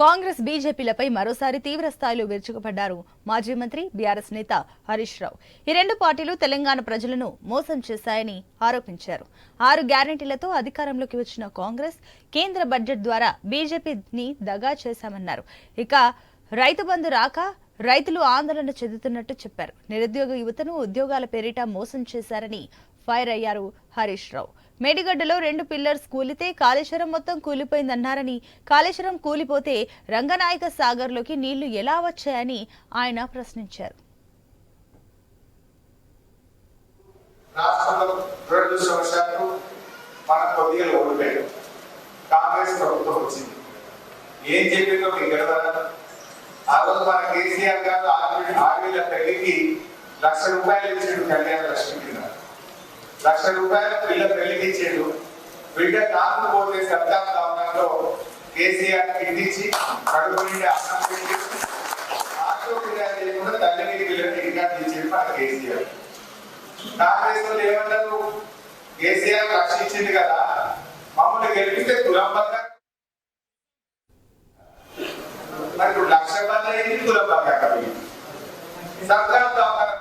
కాంగ్రెస్ బీజేపీలపై మరోసారి తీవ్ర స్థాయిలో విరుచుకుపడ్డారు మాజీ మంత్రి బీఆర్ఎస్ నేత హరీష్ రావు. ఈ రెండు పార్టీలు తెలంగాణ ప్రజలను మోసం చేశాయని ఆరోపించారు. ఆరు గ్యారంటీలతో అధికారంలోకి వచ్చిన కాంగ్రెస్ కేంద్ర బడ్జెట్ ద్వారా బీజేపీని దగా చేశామన్నారు. ఇక రైతు బంధు రాక రైతులు ఆందోళన చెందుతున్నట్టు చెప్పారు. నిరుద్యోగ యువతను ఉద్యోగాల పేరిట మోసం చేశారని ఫైర్ అయ్యారు హరీష్ రావు. మేడిగడ్డలో రెండు పిల్లర్స్ కూలితే కాళేశ్వరం మొత్తం కూలిపోయిందన్నారని కాళేశ్వరం కూలిపోతే రంగనాయక సాగర్లోకి నీళ్ళు ఎలా వచ్చాయని ఆయన ప్రశ్నించారు. రాష్ట్రంలో దురదృష్టవశాత్తు మన కొద్దిగా ఓడిపోయాడు కాంగ్రెస్ ప్రభుత్వం వచ్చింది. ఏం చెప్పిందో మీకు తెలియదా ఆ రోజు మన కేసీఆర్ గారు ఆరు వేల పెళ్ళికి లక్ష రూపాయలు ఇచ్చిండు కళ్యాణ లక్ష రూపాయలు పిల్ల పెళ్ళికి ఇచ్చిండు బిడ్డ నాకు పోతే సర్దార్ భవనంలో కేసీఆర్ కిందించి కడుపు నుండి అన్నం పెట్టి ఆటో ఫిర్యాదు చేయకుండా తల్లిని పిల్లని రికార్డు ఇచ్చిండు మన కేసీఆర్. కాంగ్రెస్ వాళ్ళు ఏమన్నారు కేసీఆర్ ఇచ్చింది కదా మమ్మల్ని గెలిపిస్తే తులంబంగా మరి ఇప్పుడు లక్ష మంది అయింది తులంబంగా సర్దార్ భవనం